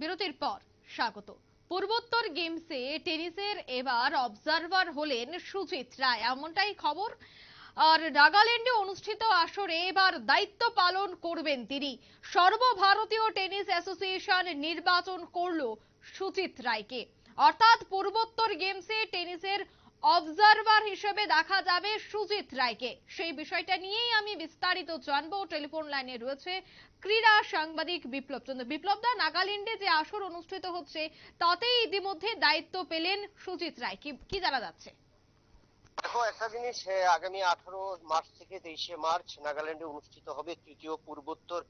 বিরতির পর স্বাগত। পূর্বোত্তর গেমসে টেনিসের এবার অবজারভার হলেন সুজিত রায়। এমনটাই খবর। আর নাগাল্যান্ডে অনুষ্ঠিত আসরে এবার দায়িত্ব পালন করবেন তিনি। সর্বভারতীয় টেনিস অ্যাসোসিয়েশন নির্বাচন করল সুজিত রায়কে। অর্থাৎ পূর্বোত্তর গেমসে অবজারভার হিসেবে দেখা যাবে সুজিত রায়কে। সেই বিষয়টা নিয়েই আমি বিস্তারিত জানব। টেলিফোন লাইনে রয়েছে ক্রীড়া সাংবাদিক বিপ্লব চন্দ্র। বিপ্লব দা, নাগাল্যান্ডে যে আসর অনুষ্ঠিত হচ্ছে, তাতেই ইতিমধ্যে দায়িত্ব পেলেন সুজিত রায়। কি জানা যাচ্ছে? দেখো, একটা জিনিস আগামী আঠারো মার্চ থেকে তেইশে মার্চ নাগাল্যান্ডে অনুষ্ঠিত হবে তৃতীয় পূর্বোত্তর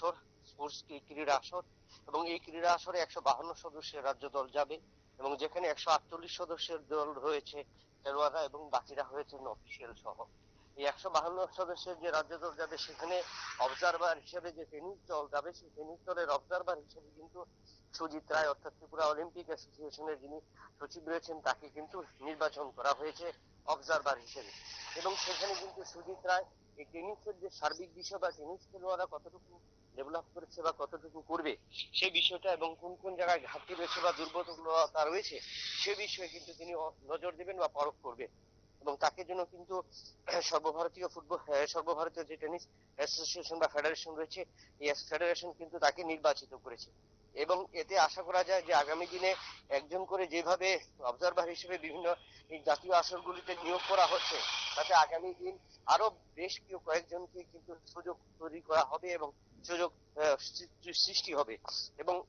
আসর, স্পোর্টস ক্রীড়া আসর? এবং এই ক্রীড়া আসরে একশো বাহান্ন সদস্যের রাজ্য দল যাবে এবং যেখানে একশো আটচল্লিশ সদস্যের দল রয়েছে খেলোয়াড়রা এবং বাকিরা হয়েছেন অফিসিয়াল সহ। এই একশো বাহান্ন সদস্যের যে রাজ্য দল যাবে, সেখানে অবজারভার হিসেবে যে টেনিস দল যাবে, সেই টেনিস দলের অবজারভার হিসেবে কিন্তু সুজিত রায় অর্থাৎ ত্রিপুরা অলিম্পিক অ্যাসোসিয়েশনের যিনি সচিব রয়েছেন, তাকে কিন্তু নির্বাচন করা হয়েছে অবজারভার হিসেবে। এবং সেখানে কিন্তু সুজিত রায় এই টেনিসের যে সার্বিক বিষয় বা টেনিস খেলোয়াড়রা কতটুকু ডেভেলপ করেছে বা কতটুকু করবে, সেই বিষয়টা এবং কোন কোন জায়গায় ঘাটতি রয়েছে বা দুর্বলতা রয়েছে, সে বিষয়ে কিন্তু তিনি নজর দেবেন বা পরখ করবেন। এবং তাকে জন্য কিন্তু সর্বভারতীয় ফুটবল সর্বভারতীয় যে টেনিস অ্যাসোসিয়েশন বা ফেডারেশন রয়েছে, এই ফেডারেশন কিন্তু তাকে নির্বাচিত করেছে। এবং এতে আশা করা যায় যে আগামী দিনে একজন করে যেভাবে অবজারভার হিসেবে বিভিন্ন জাতীয় আসরগুলিতে নিয়োগ করা হচ্ছে, তাতে আগামী দিন আরও বেশ কিছু কয়েকজনকে কিন্তু সুযোগ তৈরি করা হবে এবং সুযোগ সৃষ্টি- হবে। এবং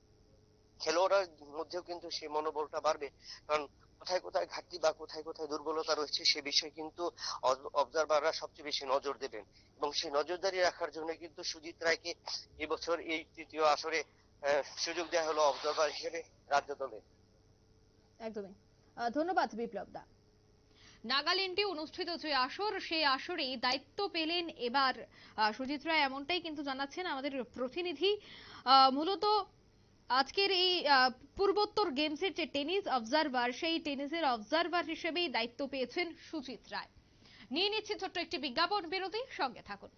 খেলোয়াড়ের মধ্যেও কিন্তু সেই মনোবলটা বাড়বে। কারণ কোথায় কোথায় ঘাটতি বা কোথায় কোথায় দুর্বলতা রয়েছে সে বিষয়ে কিন্তু অবজারভাররা সবচেয়ে বেশি নজর দেবেন। এবং সেই নজরদারি রাখার জন্য কিন্তু সুজিত রায়কে এবছর এই তৃতীয় আসরে সুযোগ দেওয়া হলো অবজারভার হিসেবে রাজ্য দলে। একদমই। ধন্যবাদ বিপ্লব দা। নাগাল্যান্ডে অনুষ্ঠিত যে আসর সেই আসরে দায়িত্ব পেলেন এবার সুজিত রায় এমনটাই কিন্তু জানাচ্ছেন আমাদের প্রতিনিধি। মূলত আজকের এই আহ, পূর্বোত্তর গেমসের যে টেনিস অবজারভার সেই টেনিসের অবজারভার হিসেবেই দায়িত্ব পেয়েছেন সুজিত রায়। নিয়ে নিচ্ছে ছোট্ট একটি বিজ্ঞাপন বিরতি সঙ্গে থাকুন।